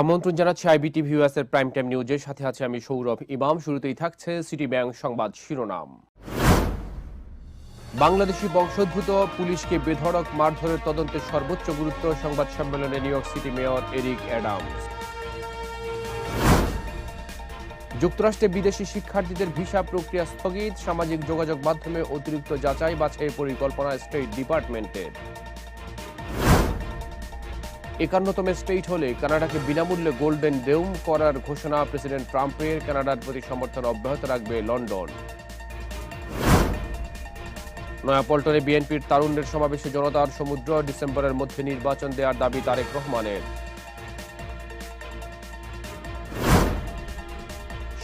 আমন্ত্রণ জানাচ্ছি আইবিটিভি ইউএসের প্রাইম টাইম নিউজের সাথে আছে আমি সৌরভ ইমাম। শুরুতেই থাকছে সিটি ব্যাংক সংবাদ শিরোনাম। বাংলাদেশি বংশোদ্ভূত পুলিশকে বেধড়ক মারধরের তদন্তে সর্বোচ্চ গুরুত্ব সংবাদ সম্মেলনে New York City mayor Eric Adams. যুক্তরাষ্ট্রে বিদেশি শিক্ষার্থীদের ভিসা প্রক্রিয়া স্থগিত। সামাজিক যোগাযোগ মাধ্যমে অতিরিক্ত যাচাই বাছাই পরিকল্পনা স্টেট ডিপার্টমেন্টের। একান্নতম স্টেট হলে কানাডাকে বিনামূল্যে গোল্ডেন ডেউম করার ঘোষণা প্রেসিডেন্ট ট্রাম্পের। কানাডার প্রতি সমর্থন অব্যাহত রাখবে লন্ডন। নয়াপল্টনে বিএনপির তারুণ্যের সমাবেশে জনতার সমুদ্র ডিসেম্বরের মধ্যে নির্বাচন দেওয়ার দাবি তারেক রহমানের।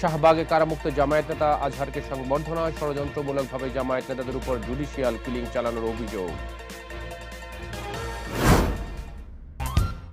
শাহবাগে কারামুক্ত জামায়াত নেতা আজহারকে সংবর্ধনা, ষড়যন্ত্রমূলকভাবে জামায়াত নেতাদের উপর জুডিশিয়াল কিলিং চালানোর অভিযোগ।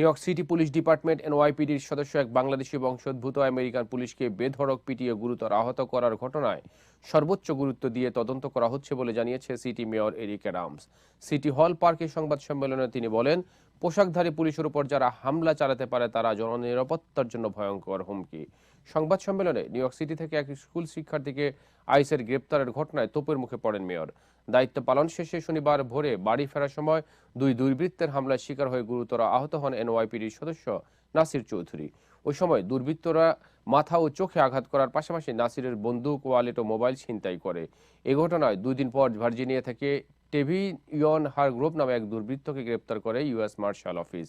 New York City police department এনওয়াইপিডির সদস্য এক বাংলাদেশি বংশোদ্ভূত আমেরিকান পুলিশকে বেধড়ক পিটিয়ে গুরুতর আহত করার ঘটনায় সর্বোচ্চ গুরুত্ব দিয়ে তদন্ত করা হচ্ছে বলে জানিয়েছে city mayor Eric Adams. City Hall পার্কে সংবাদ সম্মেলনে তিনি বলেন, পোশাকধারী পুলিশের উপর যারা হামলা চালাতে পারে, তারা জননিরাপত্তার জন্য ভয়ঙ্কর হুমকি। সংবাদ সম্মেলনে নিউ ইয়র্ক সিটি থেকে এক স্কুল শিক্ষার্থীকে আইসের গ্রেপ্তারের ঘটনায় তোপের মুখে পড়েন মেয়র। দায়িত্ব পালন শেষে শনিবার ভোরে বাড়ি ফেরার সময় দুই দুর্বৃত্তের হামলায় শিকার হয়ে গুরুতর আহত হন এনওয়াইপিডির সদস্য নাসির চৌধুরী। ওই সময় দুর্বৃত্তরা মাথা ও চোখে আঘাত করার পাশাপাশি নাসিরের বন্দুক, ওয়ালেট ও মোবাইল ছিনতাই করে। এ ঘটনায় দুই দিন পর ভার্জিনিয়া থেকে টেভিয়ন হার গ্রুপ নামে এক দুর্বৃত্তকে গ্রেপ্তার করে ইউএস মার্শাল অফিস।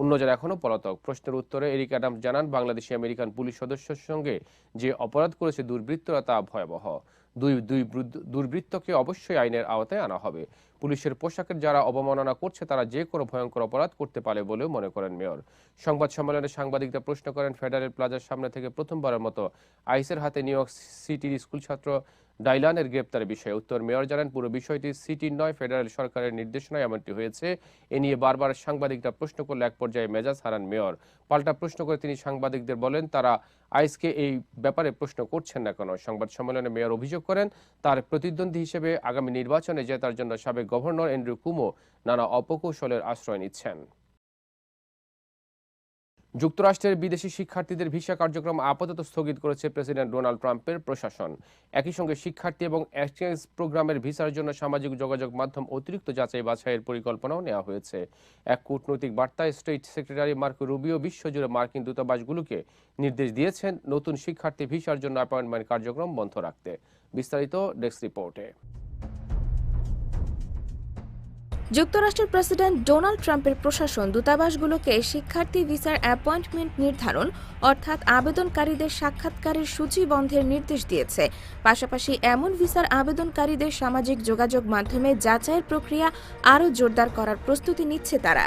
অন্যজন এখনও পলাতক। প্রশ্নের উত্তরে এরিক অ্যাডামস জানান, বাংলাদেশি আমেরিকান পুলিশ সদস্যের সঙ্গে যে অপরাধ করেছে দুর্বৃত্তরা তা ভয়াবহ। দুই দুই দুর্বৃত্তকে অবশ্যই আইনের আওতায় আনা হবে। পুলিশের পোশাকের যারা অবমাননা করছে, তারা যে কোনো ভয়ঙ্কর অপরাধ করতে পারে বলেও মনে করেন মেয়র। সংবাদ সম্মেলনে সাংবাদিকরা প্রশ্ন করেন, ফেডারেল প্লাজার সামনে থেকে প্রথমবারের মতো আইসের হাতে নিউ ইয়র্ক সিটির স্কুল ছাত্র ডাইলানের গ্রেপ্তারের বিষয়ে উত্তর মেয়র জানান, পুরো বিষয়টি সিটির নয়, ফেডারেল সরকারের নির্দেশনায় এমনটি হয়েছে। এ নিয়ে বারবার সাংবাদিকরা প্রশ্ন করলে এক পর্যায়ে মেজাজ হারান মেয়র। পাল্টা প্রশ্ন করে তিনি সাংবাদিকদের বলেন, তারা আইসকে এই ব্যাপারে প্রশ্ন করছেন না কেন? সংবাদ সম্মেলনে মেয়র অভিযোগ করেন, তার প্রতিদ্বন্দ্বী হিসেবে আগামী নির্বাচনে জেতার জন্য সাবেক গভর্নর এন্ড্রু কুমো নানা অপকৌশলের আশ্রয় নিচ্ছেন। যুক্তরাষ্ট্রের বিদেশি শিক্ষার্থীদের ভিসা কার্যক্রম আপাতত স্থগিত করেছে প্রেসিডেন্ট ডোনাল্ড ট্রাম্পের প্রশাসন। একই সঙ্গে শিক্ষার্থী এবং এক্সচেঞ্জ প্রোগ্রামের ভিসার জন্য সামাজিক যোগাযোগ মাধ্যম অতিরিক্ত যাচাই বাছাইয়ের পরিকল্পনাও নেওয়া হয়েছে। এক কূটনৈতিক বার্তায় স্টেট সেক্রেটারি মার্কো রুবিও বিশ্বজুড়ে মার্কিন দূতাবাসগুলোকে নির্দেশ দিয়েছেন নতুন শিক্ষার্থী ভিসার জন্য অ্যাপয়েন্টমেন্ট কার্যক্রম বন্ধ রাখতে। বিস্তারিত ডেস্ক রিপোর্টে। যুক্তরাষ্ট্রের প্রেসিডেন্ট ডোনাল্ড ট্রাম্পের প্রশাসন দূতাবাসগুলোকে শিক্ষার্থী ভিসার অ্যাপয়েন্টমেন্ট নির্ধারণ, অর্থাৎ আবেদনকারীদের সাক্ষাৎকারের সূচি বন্ধের নির্দেশ দিয়েছে। পাশাপাশি এমন ভিসার আবেদনকারীদের সামাজিক যোগাযোগ মাধ্যমে যাচাইয়ের প্রক্রিয়া আরও জোরদার করার প্রস্তুতি নিচ্ছে তারা।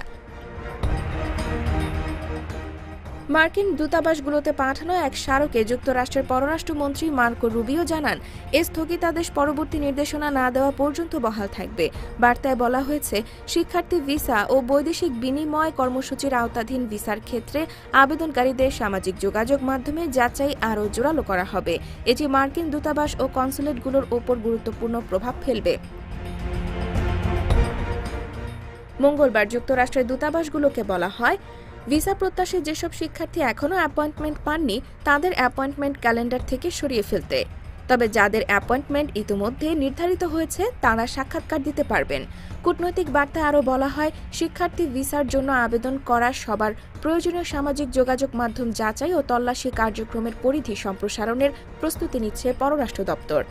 মার্কিন দূতাবাসগুলোতে পাঠানো এক স্মারকে যুক্তরাষ্ট্রের পররাষ্ট্রমন্ত্রী মার্কো রুবিও জানান, এ স্থগিতাদেশ পরবর্তী নির্দেশনা না দেওয়া পর্যন্ত বহাল থাকবে। বার্তায় বলা হয়েছে, শিক্ষার্থী ভিসা ও বৈদেশিক বিনিময় কর্মসূচির আওতাধীন ভিসার ক্ষেত্রে আবেদনকারীদের সামাজিক যোগাযোগ মাধ্যমে যাচাই আরও জোরালো করা হবে। এটি মার্কিন দূতাবাস ও কনসুলেটগুলোর ওপর গুরুত্বপূর্ণ প্রভাব ফেলবে। মঙ্গলবার যুক্তরাষ্ট্রের দূতাবাসগুলোকে বলা হয় ভিসা প্রত্যাশী যেসব শিক্ষার্থী এখনও অ্যাপয়েন্টমেন্ট পাননি, তাদের অ্যাপয়েন্টমেন্ট ক্যালেন্ডার থেকে সরিয়ে ফেলতে। তবে যাদের অ্যাপয়েন্টমেন্ট ইতিমধ্যে নির্ধারিত হয়েছে, তারা সাক্ষাৎকার দিতে পারবেন। কূটনৈতিক বার্তায় আরও বলা হয়, শিক্ষার্থী ভিসার জন্য আবেদন করা সবার প্রয়োজনীয় সামাজিক যোগাযোগ মাধ্যম যাচাই ও তল্লাশি কার্যক্রমের পরিধি সম্প্রসারণের প্রস্তুতি নিচ্ছে পররাষ্ট্র দপ্তর।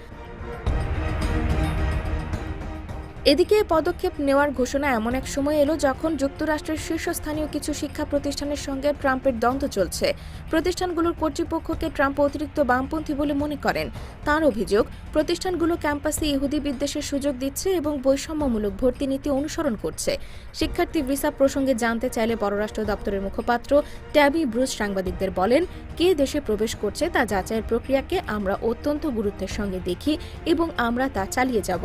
এদিকে পদক্ষেপ নেওয়ার ঘোষণা এমন এক সময় এলো যখন যুক্তরাষ্ট্রের শীর্ষস্থানীয় কিছু শিক্ষা প্রতিষ্ঠানের সঙ্গে ট্রাম্পের দ্বন্দ্ব চলছে। প্রতিষ্ঠানগুলোর কর্তৃপক্ষকে ট্রাম্প অতিরিক্ত বামপন্থী বলে মনে করেন। তার অভিযোগ, প্রতিষ্ঠানগুলো ক্যাম্পাসে ইহুদি বিদ্বেষের সুযোগ দিচ্ছে এবং বৈষম্যমূলক ভর্তি নীতি অনুসরণ করছে। শিক্ষার্থী ভিসা প্রসঙ্গে জানতে চাইলে পররাষ্ট্র দপ্তরের মুখপাত্র ট্যাবি ব্রুস সাংবাদিকদের বলেন, কে দেশে প্রবেশ করছে তা যাচাইয়ের প্রক্রিয়াকে আমরা অত্যন্ত গুরুত্বের সঙ্গে দেখি এবং আমরা তা চালিয়ে যাব।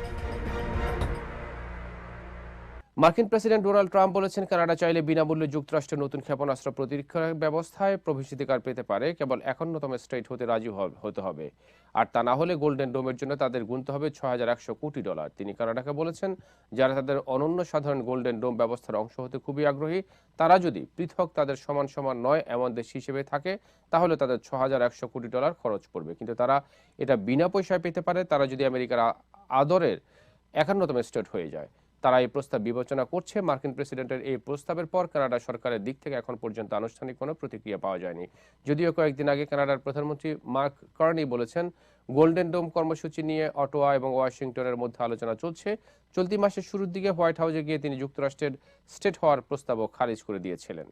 মার্কিন প্রেসিডেন্ট ডোনাল্ড ট্রাম্প বলেছেন, কানাডা চাইলে বিনামূল্যে যুক্তরাষ্ট্রের নতুন ক্ষেপণাস্ত্র প্রতিরক্ষা ব্যবস্থায় প্রবেশাধিকার পেতে পারে, কেবল একান্নতম স্টেট হতে রাজি হতে হবে। আর তা না হলে গোল্ডেন ডোমের জন্য তাদের গুনতে হবে ছয় হাজার একশো কোটি ডলার। তিনি কানাডাকে বলেছেন, যারা তাদের অনন্য সাধারণ গোল্ডেন ডোম ব্যবস্থার অংশ হতে খুবই আগ্রহী, তারা যদি পৃথক তাদের সমান সমান নয় এমন দেশ হিসেবে থাকে, তাহলে তাদের ছ হাজার একশো কোটি ডলার খরচ পড়বে। কিন্তু তারা এটা বিনা পয়সায় পেতে পারে, তারা যদি আমেরিকার আদরের একান্নতম স্টেট হয়ে যায়। তারা এই প্রস্তাব বিবেচনা করছে। মার্কিন প্রেসিডেন্টের এই প্রস্তাবের পর কানাডা সরকারের দিক থেকে এখন পর্যন্ত আনুষ্ঠানিক কোনো প্রতিক্রিয়া পাওয়া যায়নি। যদিও কয়েকদিন আগে কানাডার প্রধানমন্ত্রী মার্ক কার্নি বলেছেন, গোল্ডেন ডোম কর্মসূচি নিয়ে অটোয়া এবং ওয়াশিংটনের মধ্যে আলোচনা চলছে। চলতি মাসের শুরুর দিকে হোয়াইট হাউসে গিয়ে তিনি যুক্তরাষ্ট্রের স্টেট হওয়ার প্রস্তাবও খারিজ করে দিয়েছিলেন।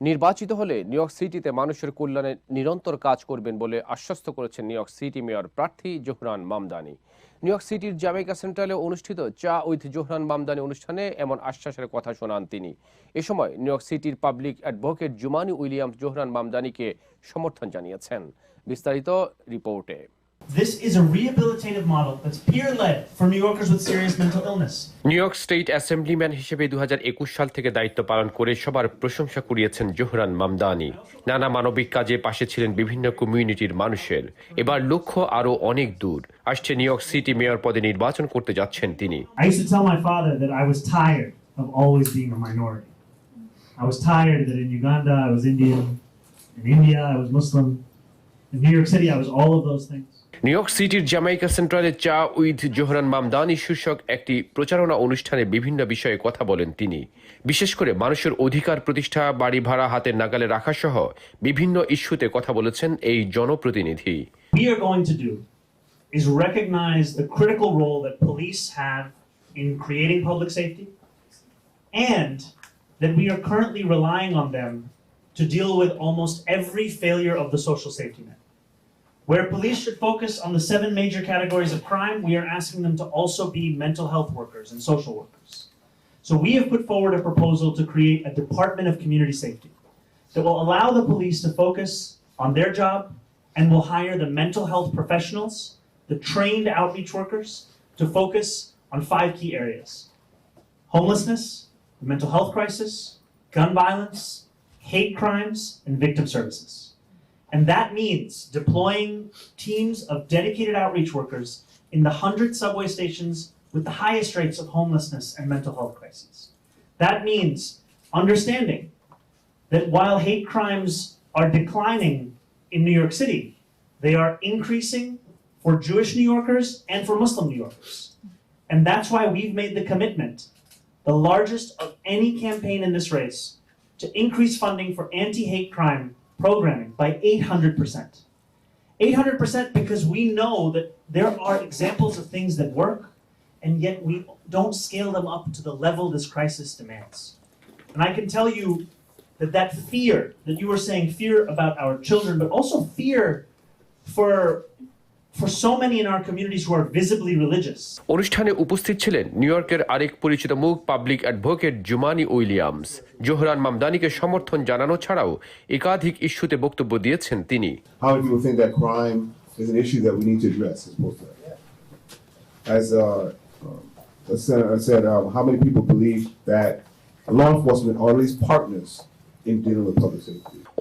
নির্বাচিত হলে নিউ ইয়র্ক সিটিতে মানুষের কল্যাণে নিরন্তর কাজ করবেন বলে আশ্বস্ত করেছেন নিউ ইয়র্ক সিটি মেয়র প্রার্থী জোহরান মামদানি। নিউ ইয়র্ক সিটির জামাইকা সেন্ট্রালে অনুষ্ঠিত চা উইথ জোহরান মামদানি অনুষ্ঠানে এমন আশ্বাসের কথা শোনান তিনি। এ সময় নিউ ইয়র্ক সিটির public advocate Jumaane Williams Zohran মামদানিকে সমর্থন জানিয়েছেন। বিস্তারিত রিপোর্টে। This is a rehabilitative model that's peer led for New Yorkers with serious mental illness. New York State assemblyman হিসেবে দু সাল থেকে দায়িত্ব পালন করে সবার প্রশংসা কুড়িয়েছেন জোহরান মামদানি নানা মানবিক কাজে পাশে ছিলেন বিভিন্ন কমিউনিটির মানুষের এবার লক্ষ্য আরও অনেক দূর আসছে নিউ ইয়র্ক সিটি মেয়র পদে নির্বাচন করতে যাচ্ছেন তিনি I used to tell my father that I was tired of always being a minority. I was tired that in Uganda I was Indian, in India I was Muslim, in New York City I was all of those things. New York সিটির Jamaica সেন্ট্রালে চা with Zohran Mamdani শীর্ষক একটি প্রচারণা অনুষ্ঠানে বিভিন্ন বিষয়ে কথা বলেন তিনি বিশেষ করে মানুষের অধিকার প্রতিষ্ঠা বাড়ি ভাড়া হাতের নাগালে রাখা সহ বিভিন্ন ইস্যুতে কথা বলেছেন এই জনপ্রতিনিধি we are going to do is recognize the critical role that police have in creating public safety and that we are currently relying on them to deal with almost every failure of the social safety net. Where police should focus on the seven major categories of crime, we are asking them to also be mental health workers and social workers. So we have put forward a proposal to create a Department of Community Safety that will allow the police to focus on their job and will hire the mental health professionals, the trained outreach workers, to focus on five key areas homelessness, the mental health crisis, gun violence, hate crimes, and victim services. And that means deploying teams of dedicated outreach workers in the 100 subway stations with the highest rates of homelessness and mental health crises. That means understanding that while hate crimes are declining in New York City, they are increasing for Jewish New Yorkers and for Muslim New Yorkers. And that's why we've made the commitment, the largest of any campaign in this race, to increase funding for anti hate crime programming by 800%. 800% because we know that there are examples of things that work, and yet we don't scale them up to the level this crisis demands. And I can tell you that that fear that you were saying fear about our children but also fear for অনুষ্ঠানে উপস্থিত ছিলেন new ইয়র্কের আরেক পরিচিত মুখ public advocate Jumaane Williams. Zohran মামদানিকে সমর্থন জানানো ছাড়াও একাধিক ইস্যুতে বক্তব্য দিয়েছেন তিনি। Senator said, um, how many people believe that law enforcement are at least partners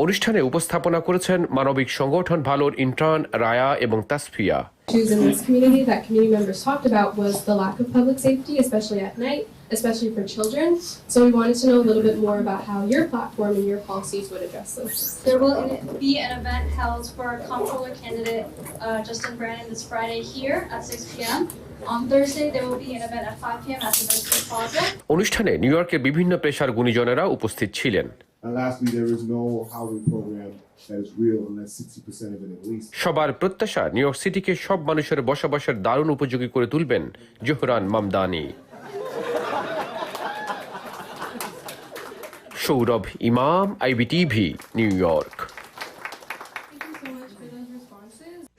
অনুষ্ঠানে উপস্থাপনা করেছেন মানবিক সংগঠন ভালোর ইন্টার্ন রায়া এবং Tasfia issues in this community that community members talked about was the lack of public safety, especially at night, especially for children. So we wanted to know a little bit more about how your platform and your policies would address this. There will be an event held for comptroller candidate uh, Justin Brandon this Friday here at 6 p.m. On Thursday, there will be an event at 5 p.m. at the Berkeley Plaza. অনুষ্ঠানে New ইয়র্কের বিভিন্ন পেশার গুণীজনেরা উপস্থিত ছিলেন And lastly, there is no housing program that is real unless 60% of it at least. সবার প্রত্যাশা new York সিটিকে সব মানুষের বসবাসের দারুণ উপযোগী করে তুলবেন জোহরান মামদানি। সৌরভ ইমাম আইবিটিভি নিউ ইয়র্ক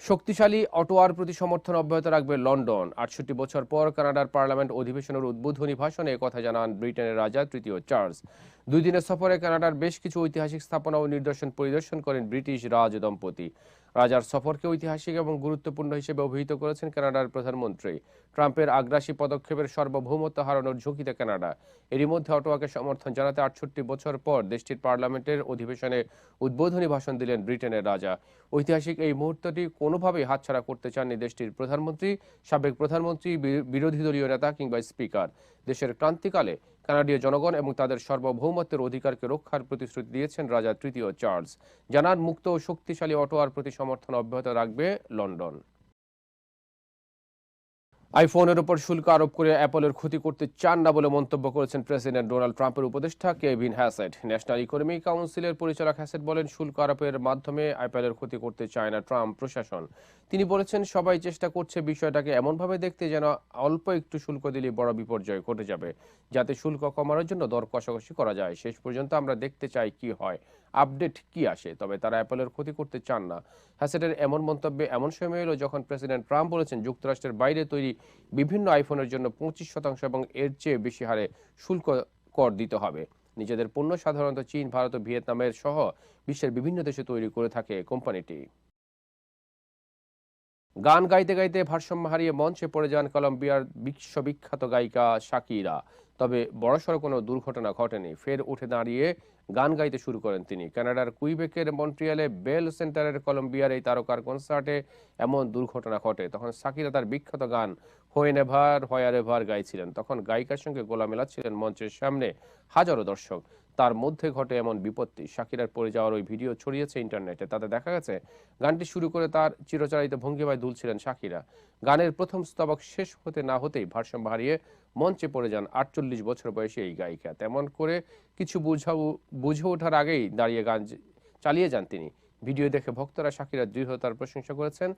শক্তিশালী অটোয়ার প্রতি সমর্থন অব্যাহত রাখবে লন্ডন। আটষট্টি বছর পর কানাডার পার্লামেন্ট অধিবেশনের উদ্বোধনী ভাষণে কথা জানান ব্রিটেনের রাজা তৃতীয় চার্লস। দুই দিনের সফরে কানাডার বেশ কিছু ঐতিহাসিক স্থাপনা ও নিদর্শন পরিদর্শন করেন ব্রিটিশ রাজ দম্পতি রাজার সফরকে ঐতিহাসিক এবং গুরুত্বপূর্ণ হিসেবে অভিহিত করেছেন কানাডার প্রধানমন্ত্রী। ট্রাম্পের আগ্রাসী পদক্ষেপের সার্বভৌমত্ব হারানোর ঝুঁকিতে কানাডা। এরই মধ্যে অটোয়াকে সমর্থন জানাতে আটষট্টি বছর পর দেশটির পার্লামেন্টের অধিবেশনে উদ্বোধনী ভাষণ দিলেন ব্রিটেনের রাজা। ঐতিহাসিক এই মুহূর্তটি কোনোভাবেই হাতছাড়া করতে চাননি দেশটির প্রধানমন্ত্রী, সাবেক প্রধানমন্ত্রী বিরোধী দলীয় নেতা কিংবা স্পিকার। দেশের ক্রান্তিকালে কানাডীয় জনগণ এবং তাদের সার্বভৌমত্বের অধিকারকে রক্ষার প্রতিশ্রুতি দিয়েছেন রাজা তৃতীয় চার্লস। জানান, মুক্ত ও শক্তিশালী অটোয়ার প্রতি সমর্থন অব্যাহত রাখবে লন্ডন। আইফোনের উপর শুল্ক আরোপ করে অ্যাপলের ক্ষতি করতে চান না বলে মন্তব্য করেছেন প্রেসিডেন্ট ডোনাল্ড ট্রাম্পের উপদেষ্টা কেভিন হ্যাসেট। ন্যাশনাল ইকোনমিক কাউন্সিলের পরিচালক হ্যাসেট বলেন, শুল্ক আরোপের মাধ্যমে অ্যাপলের ক্ষতি করতে চায় না ট্রাম্প প্রশাসন। তিনি বলেছেন, সবাই চেষ্টা করছে বিষয়টাকে এমনভাবে দেখতে যেন অল্প একটু শুল্ক দিলে বড় বিপর্যয় ঘটে যাবে, যাতে শুল্ক কমানোর জন্য দর কষাকষি করা যায়। শেষ পর্যন্ত আমরা দেখতে চাই কি হয়। আপডেট কি আসে? তবে তারা অ্যাপলের ক্ষতি করতে চান না। হ্যাসেটের এমন মন্তব্যে এমন সময় এলো যখন প্রেসিডেন্ট ট্রাম্প বলেছেন যুক্তরাষ্ট্রের বাইরে তৈরি বিভিন্ন আইফোনের জন্য পঁচিশ শতাংশ এবং এর চেয়ে বেশি হারে শুল্ক কর দিতে হবে। নিজেদের পণ্য সাধারণত চীন, ভারত ও ভিয়েতনামের সহ বিশ্বের বিভিন্ন দেশে তৈরি করে থাকে কোম্পানিটি। গান গাইতে গাইতে ভারসাম্য হারিয়ে মঞ্চে পড়ে যান কলম্বিয়ার বিশ্ববিখ্যাত গায়িকা শাকিরা। তবে বড়সড় কোনো দুর্ঘটনা ঘটেনি। ফের উঠে দাঁড়িয়ে গান গাইতে শুরু করেন তিনি। কানাডার কুইবেকের মন্ট্রিয়ালে বেল সেন্টারের কলম্বিয়ার এই তারকার কনসার্টে এমন দুর্ঘটনা ঘটে। তখন সাকিরা তার বিখ্যাত গান হোয়েন এভার হয়ার এভার গাইছিলেন। তখন গায়িকার সঙ্গে গোলা মেলাচ্ছিলেন মঞ্চের সামনে হাজারো দর্শক। তার মধ্যে ঘটে এমন বিপত্তি। শাকিরার পড়ে যাওয়ার ওই ভিডিও ছড়িয়েছে ইন্টারনেটে। তাতে দেখা গেছে, গানটি শুরু করে তার চিরচারিত ভঙ্গিমায় দুলছিলেন শাকিরা। গানের প্রথম স্তবক শেষ হতে না হতেই ভারসাম্য হারিয়ে মঞ্চে পড়ে যান আটচল্লিশ বছর বয়সী এই গায়িকা। তেমন করে কিছু বুঝাও, বুঝে ওঠার আগেই দাঁড়িয়ে গান চালিয়ে যান তিনি। ভিডিও দেখে ভক্তরা শাকিরার দৃঢ়তার প্রশংসা করেছেন।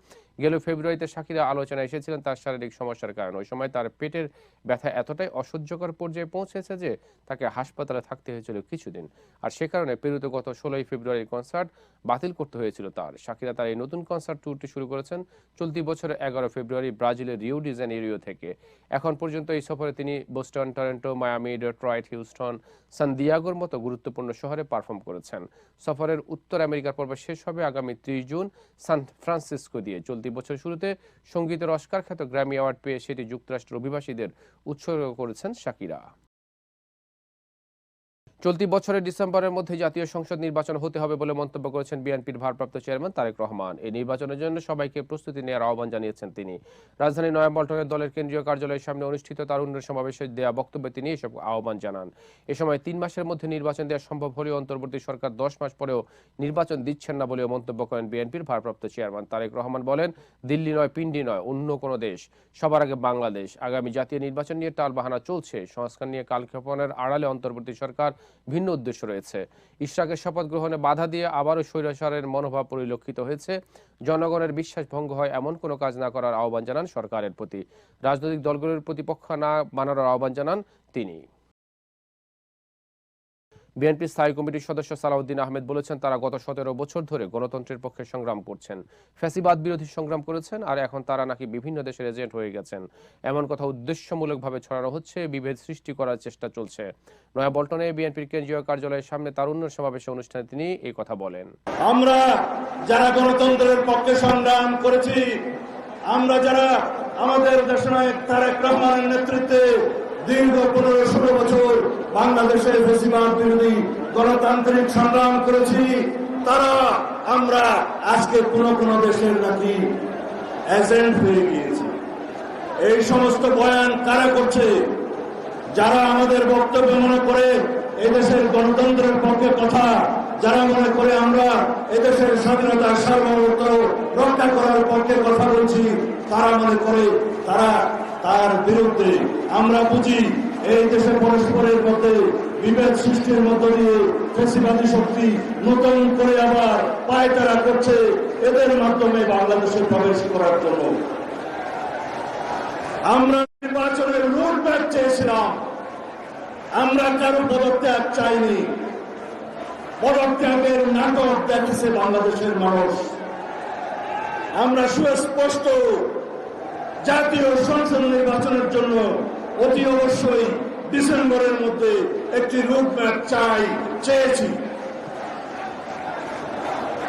গেল ফেব্রুয়ারিতে শাকিরা আলোচনায় এসেছিলেন তার শারীরিক সমস্যার কারণে। ওই সময় তার পেটের ব্যথা এতটাই অসহ্যকর পর্যায়ে পৌঁছেছে যে তাকে হাসপাতালে থাকতে হয়েছিল কিছুদিন। আর সে কারণে পেরুতে গত ষোলোই ফেব্রুয়ারির কনসার্ট বাতিল করতে হয়েছিল তার। শাকিরা তার এই নতুন কনসার্ট ট্যুরটি শুরু করেছেন চলতি বছরের এগারো ফেব্রুয়ারি ব্রাজিলের রিও ডিজানেরিও থেকে। এখন পর্যন্ত এই সফরে তিনি Boston, Toronto, Miami, Detroit, Houston, San দিয়াগোর মতো গুরুত্বপূর্ণ শহরে পারফর্ম করেছেন। সফরের উত্তর আমেরিকার পর্ব শেষ হবে আগামী ত্রিশ জুন সান ফ্রান্সিসকো দিয়ে। চলতি বছর শুরুতে সঙ্গীতের অস্কার খ্যাত গ্র্যামি অ্যাওয়ার্ড পেয়ে সেটি যুক্তরাষ্ট্রের অভিবাসীদের উৎসর্গ করেছেন শাকিরা। চলতি বছরের ডিসেম্বরের মধ্যে জাতীয় সংসদ নির্বাচন হতে হবে বলে মন্তব্য করেছেন বিএনপির ভারপ্রাপ্ত চেয়ারম্যান তারেক রহমান। এই নির্বাচনের জন্য সবাইকে প্রস্তুতি নেওয়ার আহ্বান জানিয়েছেন তিনি। রাজধানী নয়াপল্টনের দলের কেন্দ্রীয় কার্যালয়ের সামনে অনুষ্ঠিত তারুণ্যের সমাবেশে দেওয়া বক্তব্যে তিনি এসব আহ্বান জানান। এ সময় তিন মাসের মধ্যে নির্বাচন দেওয়া সম্ভব হলেও অন্তর্বর্তী সরকার দশ মাস পরেও নির্বাচন দিচ্ছেন না বলেও মন্তব্য করেন বিএনপির ভারপ্রাপ্ত চেয়ারম্যান তারেক রহমান বলেন, দিল্লি নয়, পিন্ডি নয়, অন্য কোনো দেশ। সবার আগে বাংলাদেশ। আগামী জাতীয় নির্বাচন নিয়ে টালবাহানা চলছে। সংস্কার নিয়ে কালক্ষেপণের আড়ালে অন্তর্বর্তী সরকার ভিন্ন উদ্দেশ্য রয়েছে। ইশরাকের শপথ গ্রহণে বাধা দিয়ে আবারও স্বৈরাচারের মনোভাব পরিলক্ষিত হয়েছে। জনগণের বিশ্বাস ভঙ্গ হয় এমন কোনো কাজ না করার আহ্বান জানান সরকারের প্রতি। রাজনৈতিক দলগুলোর প্রতিপক্ষ না বানানোর আহ্বান জানান তিনি। বিএনপি স্থায়ী কমিটির সদস্য সালাউদ্দিন আহমেদ বলেছেন, তারা গত সতেরো বছর ধরে গণতন্ত্রের পক্ষে সংগ্রাম করছেন। ফ্যাসিবাদ বিরোধী সংগ্রাম করেছেন আর এখন তারা নাকি বিভিন্ন দেশের এজেন্ট হয়ে গেছেন। এমন কথা উদ্দেশ্যমূলকভাবে ছড়ানো হচ্ছে, বিভেদ সৃষ্টি করার চেষ্টা চলছে। নয়াপল্টনে বিএনপির কেন্দ্রীয় কার্যালয়ের সামনে তারুণ্য সমাবেশে অনুষ্ঠানে তিনি এই কথা বলেন। আমরা যারা গণতন্ত্রের পক্ষে সংগ্রাম করেছি, আমরা যারা আমাদের দেশনায়ক তারেক রহমানের নেতৃত্বে দীর্ঘ পনেরো ষোলো বছর বাংলাদেশের বেশিরভাগ বিরোধী গণতান্ত্রিক সংগ্রাম করেছি, তারা আমরা আজকে কোন কোন দেশের নাকি এজেন্ট হয়ে গিয়েছি। এই সমস্ত বয়ান কারা করছে? যারা আমাদের বক্তব্য মনে করে এদেশের গণতন্ত্রের পক্ষে কথা, যারা মনে করে আমরা এদেশের স্বাধীনতা, সার্বভৌমত্ব রক্ষা করার পক্ষে কথা বলছি, তারা মনে করে তারা তার বিরুদ্ধে আমরা বুঝি। এই দেশে পরস্পরের মধ্যে বিভেদ সৃষ্টির মধ্য দিয়ে ফেসিবাদী শক্তি নতুন করে আবার পায়তারা করছে, এদের মাধ্যমে বাংলাদেশের প্রবেশ করার জন্য। আমরা নির্বাচনের রুট ম্যাপ চেয়েছিলাম। আমরা কারও পদত্যাগ চাইনি। পদত্যাগের নাটক দেখেছে বাংলাদেশের মানুষ। আমরা সুস্পষ্ট জাতীয় সংসদ নির্বাচনের জন্য অতি অবশ্যই ডিসেম্বরের মধ্যে একটি রুটম্যাপ চাই, চেয়েছি।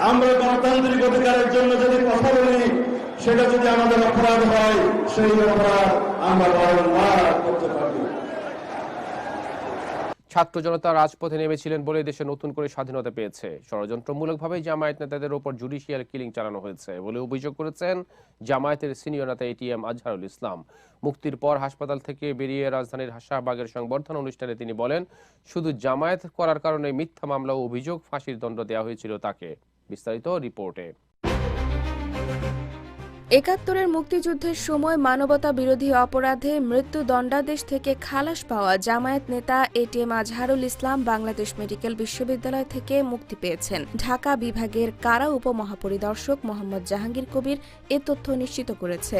আমরা গণতান্ত্রিক অধিকারের জন্য যদি কথা বলি, সেটা যদি আমাদের অপরাধ হয়, সেই অপরাধ আমরা বারংবার করতে পারব। ছাত্র জনতা রাজপথে নেমেছিলেন বলে দেশে নতুন করে স্বাধীনতা পেয়েছে। ষড়যন্ত্রমূলকভাবে জামায়াত নেতাদের ওপর জুডিশিয়াল কিলিং চালানো হয়েছে বলে অভিযোগ করেছেন জামায়াতের সিনিয়র নেতা এটিএম আজহারুল ইসলাম। মুক্তির পর হাসপাতাল থেকে বেরিয়ে রাজধানীর শাহবাগের সংবর্ধনা অনুষ্ঠানে তিনি বলেন, শুধু জামায়াত করার কারণে মিথ্যা মামলা ও অভিযোগ ফাঁসির দণ্ড দেওয়া হয়েছিল তাকে। বিস্তারিত রিপোর্টে। একাত্তরের মুক্তিযুদ্ধের সময় মানবতা বিরোধী অপরাধে মৃত্যুদণ্ডাদেশ থেকে খালাস পাওয়া জামায়াত নেতা এটিএম আজহারুল ইসলাম বাংলাদেশ মেডিকেল বিশ্ববিদ্যালয় থেকে মুক্তি পেয়েছেন। ঢাকা বিভাগের কারা উপমহাপরিদর্শক মোহাম্মদ জাহাঙ্গীর কবির এ তথ্য নিশ্চিত করেছে।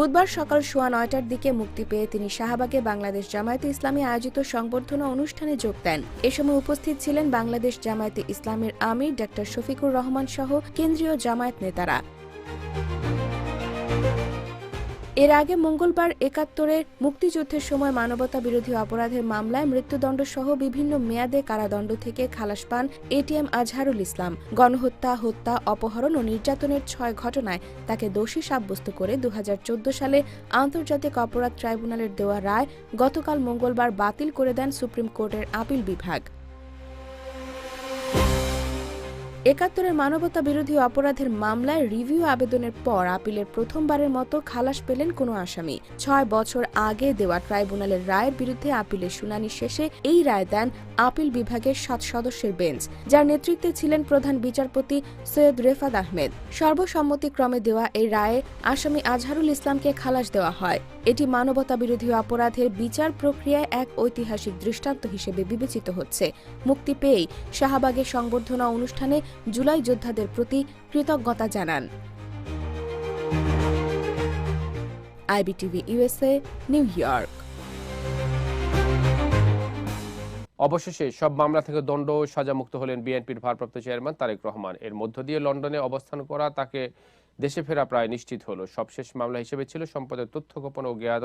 বুধবার সকাল সোয়া নয়টার দিকে মুক্তি পেয়ে তিনি শাহবাগে বাংলাদেশ জামায়াতে ইসলামী আয়োজিত সংবর্ধনা অনুষ্ঠানে যোগ দেন। এ সময় উপস্থিত ছিলেন বাংলাদেশ জামায়াতে ইসলামের আমির ডা শফিকুর রহমান সহ কেন্দ্রীয় জামায়াত নেতারা। এর আগে মঙ্গলবার একাত্তরে মুক্তিযুদ্ধের সময় মানবতা বিরোধী অপরাধের মামলায় মৃত্যুদণ্ড সহ বিভিন্ন মেয়াদে কারাদণ্ড থেকে খালাস পান এটিএম আজহারুল ইসলাম। গণহত্যা, হত্যা, অপহরণ ও নির্যাতনের ছয় ঘটনায় তাকে দোষী সাব্যস্ত করে দু হাজার চৌদ্দ সালে আন্তর্জাতিক অপরাধ ট্রাইব্যুনালের দেওয়া রায় গতকাল মঙ্গলবার বাতিল করে দেন সুপ্রিম কোর্টের আপিল বিভাগ। একাত্তরের মানবতা বিরোধী অপরাধের মামলায় রিভিউ আবেদনের পর আপিলের প্রথমবারের মতো খালাস পেলেন কোনো আসামি। ছয় বছর আগে দেওয়া ট্রাইব্যুনালের রায়ের বিরুদ্ধে আপিলের শুনানি শেষে এই রায় দেন আপিল বিভাগের সাত সদস্যের বেঞ্চ, যার নেতৃত্বে ছিলেন প্রধান বিচারপতি সৈয়দ রেফাত আহমেদ। সর্বসম্মতিক্রমে দেওয়া এই রায়ে আসামি আজহারুল ইসলামকে খালাস দেওয়া হয়। এটি মানবতা বিরোধী অপরাধের বিচার প্রক্রিয়ায় এক ঐতিহাসিক দৃষ্টান্ত হিসেবে বিবেচিত হচ্ছে। মুক্তি পেয়েই শাহবাগের সংবর্ধনা অনুষ্ঠানে জুলাই যোদ্ধাদের প্রতি কৃতজ্ঞতা জানান। IBTV USA New York. অবশেষে সব মামলা থেকে দণ্ড সাজামুক্ত হলেন বিএনপির ভারপ্রাপ্ত চেয়ারম্যান তারেক রহমান। এর মধ্য দিয়ে লন্ডনে অবস্থান করা তাকে দেশে ফেরা প্রায় নিশ্চিত হলো। সবশেষ মামলা হিসেবে ছিল সম্পদের তথ্য গোপন ও জ্ঞাত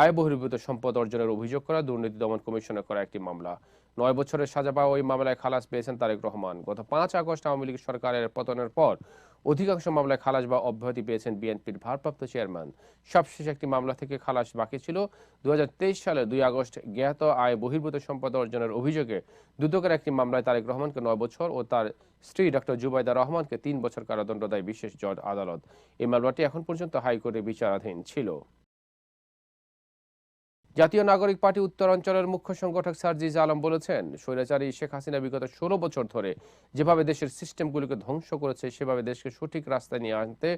আয় বহির্ভূত সম্পদ অর্জনের অভিযোগ করা, দুর্নীতি দমন কমিশনে করা একটি মামলা। নয় বছরের সাজা পাওয়া ওই মামলায় খালাস পেয়েছেন তারেক রহমান। গত পাঁচ আগস্ট আওয়ামী লীগ সরকারের পতনের পর অধিকাংশ মামলায় খালাস বা অব্যাহতি পেয়েছেন বিএনপির ভারপ্রাপ্ত চেয়ারম্যান। সবশেষ একটি মামলা থেকে খালাস বাকি ছিল। দুহাজার তেইশ সালে দুই আগস্ট জ্ঞাত আয় বহির্ভূত সম্পদ অর্জনের অভিযোগে দুদকের একটি মামলায় তারেক রহমানকে নয় বছর ও তার স্ত্রী ডক্টর জুবাইদা রহমানকে তিন বছর কারাদণ্ড দেয় বিশেষ জজ আদালত। এই মামলাটি এখন পর্যন্ত হাইকোর্টে বিচারাধীন ছিল। জাতীয় নাগরিক পার্টি উত্তরাঞ্চলের মুখ্য সংগঠক সার্জিজ আলম বলেছেন, স্বৈরাচারী শেখ হাসিনা বিগত ষোলো বছর ধরে যেভাবে দেশের সিস্টেমগুলোকে ধ্বংস করেছে, সেভাবে দেশকে সঠিক রাস্তায় নিয়ে আনতে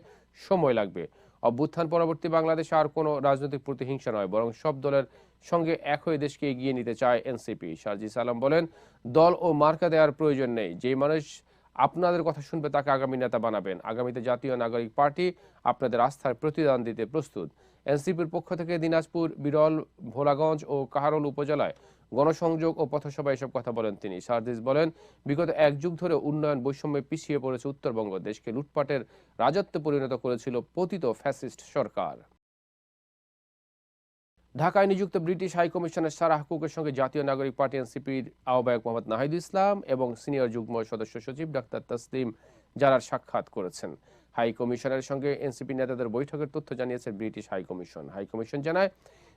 সময় লাগবে। অভ্যুত্থান পরবর্তী বাংলাদেশে আর কোনো রাজনৈতিক প্রতিহিংসা নয়, বরং সব দলের সঙ্গে এক হয়ে দেশকে এগিয়ে নিতে চায় এনসিপি। সার্জিস আলম বলেন, দল ও মার্কা দেওয়ার প্রয়োজন নেই যে মানুষ আপনাদের কথা শুনবে তাকে আগামী নেতা বানাবেন। আগামীতে জাতীয় নাগরিক পার্টি আপনাদের আস্থার প্রতিদান দিতে প্রস্তুত। এনসিপির পক্ষ থেকে দিনাজপুর, বিরল, ভোলাগঞ্জ ও কাহারোল উপজেলায় গণসংযোগ ও পথসভায় এসব কথা বলেন তিনি। সার্জিস বলেন, বিগত এক যুগ ধরে উন্নয়ন বৈষম্যে পিছিয়ে পড়েছে উত্তরবঙ্গ দেশকে লুটপাটের রাজত্বে পরিণত করেছিল পতিত ফ্যাসিস্ট সরকার। ঢাকায় নিযুক্ত ব্রিটিশ হাই কমিশনার সারাহ কুকের সঙ্গে জাতীয় নাগরিক পার্টি এনসিপির আহ্বায়ক মোহাম্মদ নাহিদুল ইসলাম এবং সিনিয়র যুগ্ম সদস্য সচিব ডাক্তার তসলিম যারার সাক্ষাৎ করেছেন। হাই কমিশনের সঙ্গে এনসিপি নেতাদের বৈঠকের তথ্য জানিয়েছে British High Commission. High Commission জানায়,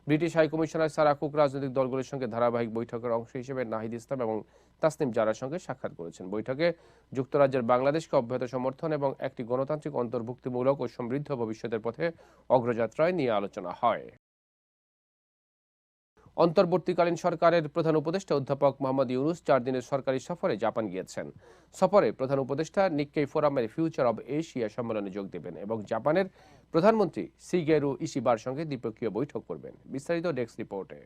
British High Commissioner Sarah Cook রাজনৈতিক দলগুলোর সঙ্গে ধারাবাহিক বৈঠকের অংশ হিসেবে নাহিদ ইসলাম এবং তাসনিম জারার সঙ্গে সাক্ষাৎ করেছেন। বৈঠকে যুক্তরাজ্যের বাংলাদেশকে অব্যাহত সমর্থন এবং একটি গণতান্ত্রিক অন্তর্ভুক্তিমূলক ও সমৃদ্ধ ভবিষ্যতের পথে অগ্রযাত্রায় নিয়ে আলোচনা হয়। অন্তর্বর্তীকালীন সরকারের প্রধান উপদেষ্টা অধ্যাপক মোহাম্মদ ইউনুস চার দিনের সরকারি সফরে জাপান গিয়েছেন। সফরে প্রধান উপদেষ্টা নিক্কেই ফোরামের ফিউচার অব এশিয়া সম্মেলনে যোগ দেবেন এবং জাপানের প্রধানমন্ত্রী সিগেরু ইসিবার সঙ্গে দ্বিপক্ষীয় বৈঠক করবেন। বিস্তারিত ডেস্ক রিপোর্টে।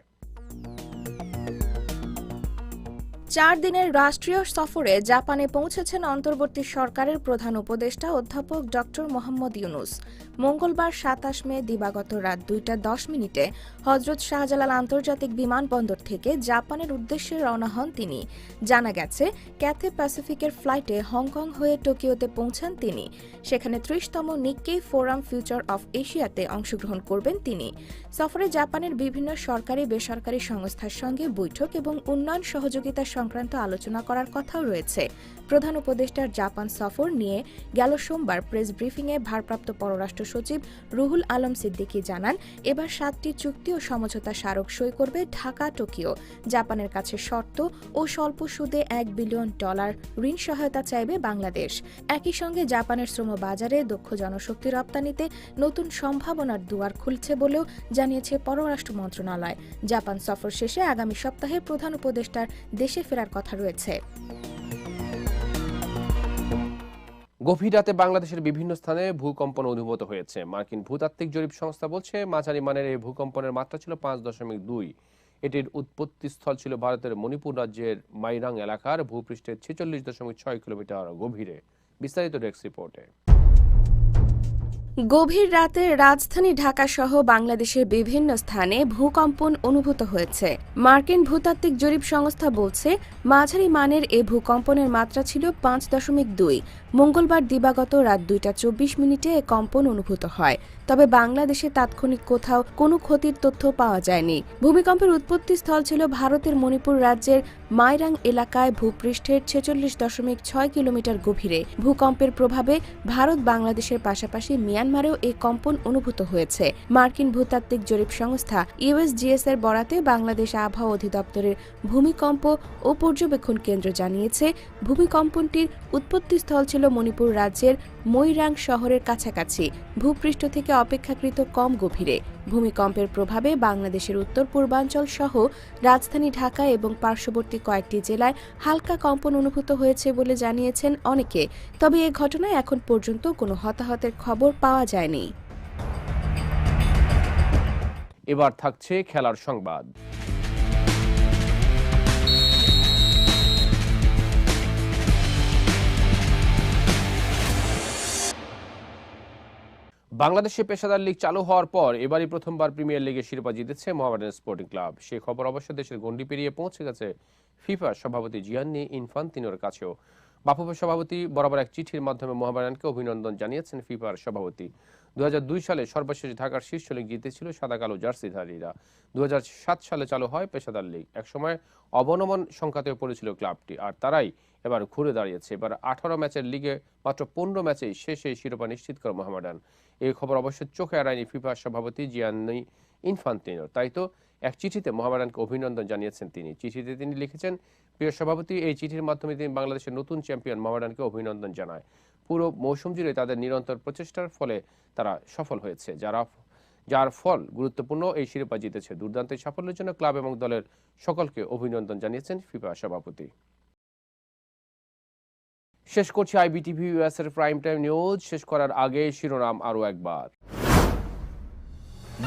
চার দিনের রাষ্ট্রীয় সফরে জাপানে পৌঁছেছেন অন্তর্বর্তী সরকারের প্রধান উপদেষ্টা অধ্যাপক ডক্টর মোহাম্মদ ইউনুস। মঙ্গলবার সাতাশ মে দিবাগত রাত দুইটা দশ মিনিটে হজরত শাহজালাল আন্তর্জাতিক বিমানবন্দর থেকে জাপানের উদ্দেশ্যে রওনা হন তিনি। জানা গেছে, ক্যাথে প্যাসিফিকের ফ্লাইটে হংকং হয়ে টোকিওতে পৌঁছান তিনি। সেখানে ত্রিশতম নিক্কেই ফোরাম ফিউচার অফ এশিয়াতে অংশগ্রহণ করবেন তিনি। সফরে জাপানের বিভিন্ন সরকারি বেসরকারি সংস্থার সঙ্গে বৈঠক এবং উন্নয়ন সহযোগিতা সংক্রান্ত আলোচনা করার কথাও রয়েছে। প্রধান উপদেষ্টার জাপান সফর নিয়ে গেল সোমবার প্রেস ব্রিফিংয়ে ভারপ্রাপ্ত পররাষ্ট্র সচিব রুহুল আলম সিদ্দিকী জানান, এবার সাতটি চুক্তি ও সমঝোতা স্মারক সই করবে ঢাকা, টোকিও। জাপানের কাছে শর্ত ও স্বল্প সুদে এক বিলিয়ন ডলার ঋণ সহায়তা চাইবে বাংলাদেশ। একই সঙ্গে জাপানের শ্রম বাজারে দক্ষ জনশক্তি রপ্তানিতে নতুন সম্ভাবনার দুয়ার খুলছে বলেও জানিয়েছে পররাষ্ট্র মন্ত্রণালয়। জাপান সফর শেষে আগামী সপ্তাহে প্রধান উপদেষ্টার দেশে ফেরার কথা রয়েছে। গভীর রাতে বাংলাদেশের বিভিন্ন স্থানে ভূকম্পন অনুভূত হয়েছে। মার্কিন ভূতাত্ত্বিক জরিপ সংস্থা বলছে, মাঝারি মানের এই ভূকম্পনের মাত্রা ছিল পাঁচ দশমিক দুই। এটির উৎপত্তি স্থল ছিল ভারতের মণিপুর রাজ্যের মাইরাং এলাকার, ভূপৃষ্ঠের ছেচল্লিশ দশমিক ছয় কিলোমিটার গভীরে। বিস্তারিত ডেস্ক রিপোর্টে। গভীর রাতে রাজধানী ঢাকা সহ বাংলাদেশের বিভিন্ন স্থানে ভূকম্পন অনুভূত হয়েছে। মার্কিন ভূতাত্ত্বিক জরিপ সংস্থা বলছে, মাঝারি মানের এ ভূকম্পনের মাত্রা ছিল পাঁচ দশমিক দুই। মঙ্গলবার দিবাগত রাত দুইটা চব্বিশ মিনিটে এ কম্পন অনুভূত হয়। তবে বাংলাদেশে তাৎক্ষণিক কোথাও কোনো ক্ষতির তথ্য পাওয়া যায়নি। ভূমিকম্পের উৎপত্তি স্থল ছিল ভারতের মণিপুর রাজ্যের মাইরাং এলাকায় ভূপৃষ্ঠের ছেচল্লিশ দশমিক ছয় কিলোমিটার গভীরে। ভূকম্পের প্রভাবে ভারত বাংলাদেশের পাশাপাশি মিয়ানমারেও এই কম্পন অনুভূত হয়েছে। মার্কিন ভূতাত্ত্বিক জরিপ সংস্থা ইউএসজিএস এর বরাতে বাংলাদেশ আবহাওয়া অধিদপ্তরের ভূমিকম্প ও পর্যবেক্ষণ কেন্দ্র জানিয়েছে, ভূমিকম্পনটির উৎপত্তিস্থল ছিল মণিপুর রাজ্যের মৈরাং শহরের কাছাকাছি, ভূপৃষ্ঠ থেকে অপেক্ষাকৃত কম গভীরে। ভূমিকম্পের প্রভাবে বাংলাদেশের উত্তর, পূর্বাঞ্চল সহ রাজধানী ঢাকা এবং পার্শ্ববর্তী কয়েকটি জেলায় হালকা কম্পন অনুভূত হয়েছে বলে জানিয়েছেন অনেকে। তবে এ ঘটনায় এখন পর্যন্ত কোনো হতাহতের খবর পাওয়া যায়নি। এবার থাকছে খেলার সংবাদ। বাংলাদেশে পেশাদার লীগ চালু হওয়ার পর এবারই প্রথমবার প্রিমিয়ার লিগের শিরোপা জিতেছে মোহামেডান স্পোর্টিং ক্লাব সেই খবর অবশ্য দেশের গণ্ডি পেরিয়ে পৌঁছে গেছে ফিফা সভাপতি জিয়ান্নি ইনফান্তিনোর কাছেও। বাফুফের সভাপতি বরাবর এক চিঠির মাধ্যমে মোহামেডানকে অভিনন্দন জানিয়েছেন ফিফার সভাপতি। দুহাজার দুই সালে সর্বশেষ ঢাকার শীর্ষ লীগ জিতেছিল সাদা কালো জার্সিধারীরা। দু হাজার সাত সালে চালু হয় পেশাদার লীগ। একসময় অবনমন সংখ্যাতেও পড়েছিল ক্লাবটি, আর তারাই এবার ঘুরে দাঁড়িয়েছে। এবার আঠারো ম্যাচের লিগে মাত্র পনেরো ম্যাচেই শেষে শিরোপা নিশ্চিত করে মোহামেডান এই খবর অবশ্য চোখে এড়ায়নি ফিফার সভাপতি জিয়ান্নি ইনফান্তিনো। তাই তো এক চিঠিতে মোহামেডানকে অভিনন্দন জানিয়েছেন তিনি। চিঠিতে তিনি লিখেছেন, প্রিয় সভাপতি, এই চিঠির মাধ্যমে তিনি বাংলাদেশের নতুন চ্যাম্পিয়ন মোহামেডানকে অভিনন্দন জানায়। পুরো মৌসুম জুড়ে তাদের নিরন্তর প্রচেষ্টার ফলে তারা সফল হয়েছে, যারা যার ফল গুরুত্বপূর্ণ এই শিরোপা জিতেছে। দুর্দান্ত সাফল্যের জন্য ক্লাব এবং দলের সকলকে অভিনন্দন জানিয়েছেন ফিফা সভাপতি। শেষ করছি আইবিটিভি ইউএস এর প্রাইম টাইম নিউজ শেষ করার আগে শিরোনাম আরও একবার।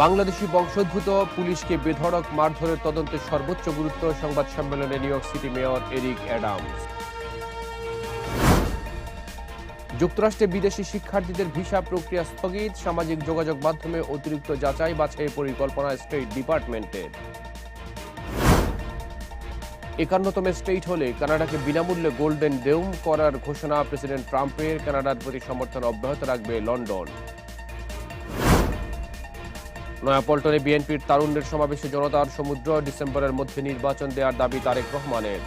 বাংলাদেশি বংশোদ্ভূত পুলিশকে বেধড়ক মারধরের তদন্তে সর্বোচ্চ গুরুত্ব সংবাদ সম্মেলনে New York City mayor Eric Adams. যুক্তরাষ্ট্রে বিদেশি শিক্ষার্থীদের ভিসা প্রক্রিয়া স্থগিত। সামাজিক যোগাযোগ মাধ্যমে অতিরিক্ত যাচাই বাছাই পরিকল্পনা স্টেট ডিপার্টমেন্টের। একান্নতম স্টেট হলে কানাডাকে বিনামূল্যে গোল্ডেন ডেউম করার ঘোষণা প্রেসিডেন্ট ট্রাম্পের। কানাডার প্রতি সমর্থন অব্যাহত রাখবে লন্ডন। নয়াপল্টনে বিএনপির তারুণ্যের সমাবেশে জনতার সমুদ্র ডিসেম্বরের মধ্যে নির্বাচন দেওয়ার দাবি তারেক রহমানের।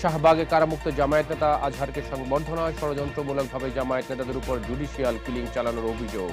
শাহবাগে কারামুক্ত জামায়াত নেতা আজহারকে সংবর্ধনা ষড়যন্ত্রমূলকভাবে জামায়াত নেতাদের উপর জুডিশিয়াল কিলিং চালানোর অভিযোগ।